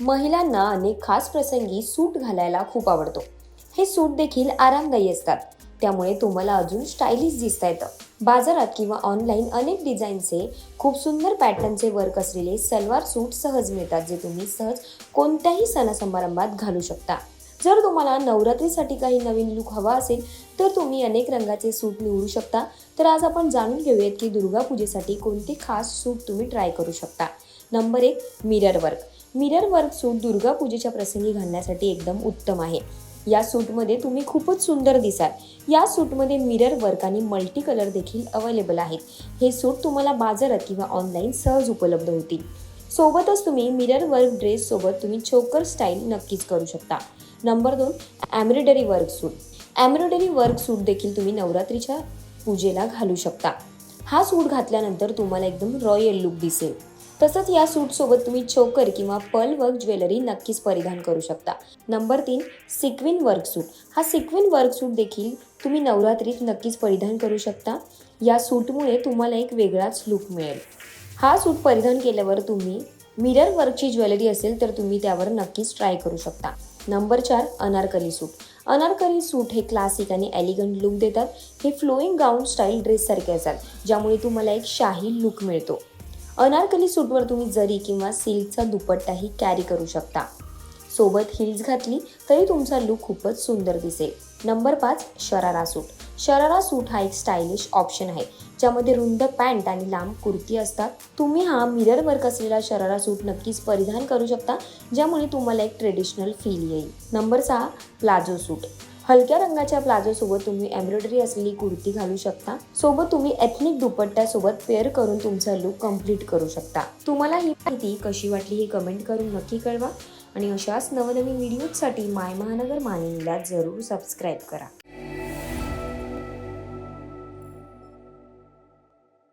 महिलांना अनेक खास प्रसंगी सूट घालायला खूप आवडतो. हे सूट देखील आरामदायी असतात. त्यामुळे तुम्हाला अजून स्टायलिश दिसता येतं. बाजारात किंवा ऑनलाईन अनेक डिझाईनचे खूप सुंदर पॅटर्नचे वर्क असलेले सलवार सूट सहज मिळतात जे तुम्ही सहज कोणत्याही सणासमारंभात घालू शकता. जर तुम्हाला नवरात्रीसाठी काही नवीन लुक हवा असेल तर तुम्ही अनेक रंगाचे सूट निवडू शकता. तर आज आपण जाणून घेऊयात की दुर्गा पूजेसाठी कोणते खास सूट तुम्ही ट्राय करू शकता. नंबर एक mirror work mirror work suit Durga पूजेच्या प्रसंगी घालण्यासाठी एकदम उत्तम आहे. या सूटमध्ये तुम्ही खूपच सुंदर दिसाल. या सूटमध्ये मिरर वर्क आणि मल्टी कलर देखील अवेलेबल आहेत. हे सूट तुम्हाला बाजारात किंवा ऑनलाईन सहज उपलब्ध होतील. सोबतच तुम्ही मिरर वर्क ड्रेस सोबत तुम्ही चोकर स्टाईल नक्कीच करू शकता. नंबर दोन embroidery work suit. Embroidery work suit देखील तुम्ही नवरात्रीच्या पूजेला घालू शकता. हा सूट घातल्यानंतर तुम्हाला एकदम रॉयल लुक दिसेल. तसंच या सूटसोबत तुम्ही चोकर किंवा पर्ल वर्क ज्वेलरी नक्कीच परिधान करू शकता. नंबर तीन सिक्विन वर्क सूट. हा सिक्विन वर्क सूट देखील तुम्ही नवरात्रीत नक्कीच परिधान करू शकता. या सूटमुळे तुम्हाला एक वेगळाच लुक मिळेल. हा सूट परिधान केल्यावर तुम्ही मिरर वर्कची ज्वेलरी असेल तर तुम्ही त्यावर नक्कीच ट्राय करू शकता. नंबर चार अनारकली सूट. अनारकली सूट हे क्लासिक आणि एलिगंट लुक देतात. हे फ्लोईंग गाऊन स्टाईल ड्रेससारखे असतात ज्यामुळे तुम्हाला एक शाही लुक मिळतो. अनारकली सूटवर तुम्ही जरी किंवा सिल्कचा दुपट्टाही कॅरी करू शकता. सोबत हिल्स घातली तरी तुमचा लुक खूपच सुंदर दिसेल. नंबर पाच शरारा सूट. शरारा सूट हा एक स्टायलिश ऑप्शन आहे ज्यामध्ये रुंद पॅन्ट आणि लांब कुर्ती असतात. तुम्ही हा मिरर वर्क असलेला शरारा सूट नक्कीच परिधान करू शकता ज्यामुळे तुम्हाला एक ट्रेडिशनल फील येईल. नंबर सहा प्लाझो सूट. हलक्या रंगाच्या प्लाझो सोबत तुम्ही एम्ब्रॉयडरी असलेली कुर्ती घालू शकता. सोबत तुम्ही एथनिक दुपट्ट्यासोबत पेअर करून तुमचा लुक कंप्लीट करू शकता. तुम्हाला ही माहिती कशी वाटली हे कमेंट करून नक्की कळवा. आणि अशाच नवनवीन व्हिडिओजसाठी माय महानगर मानिनीला जरूर सबस्क्राईब करा.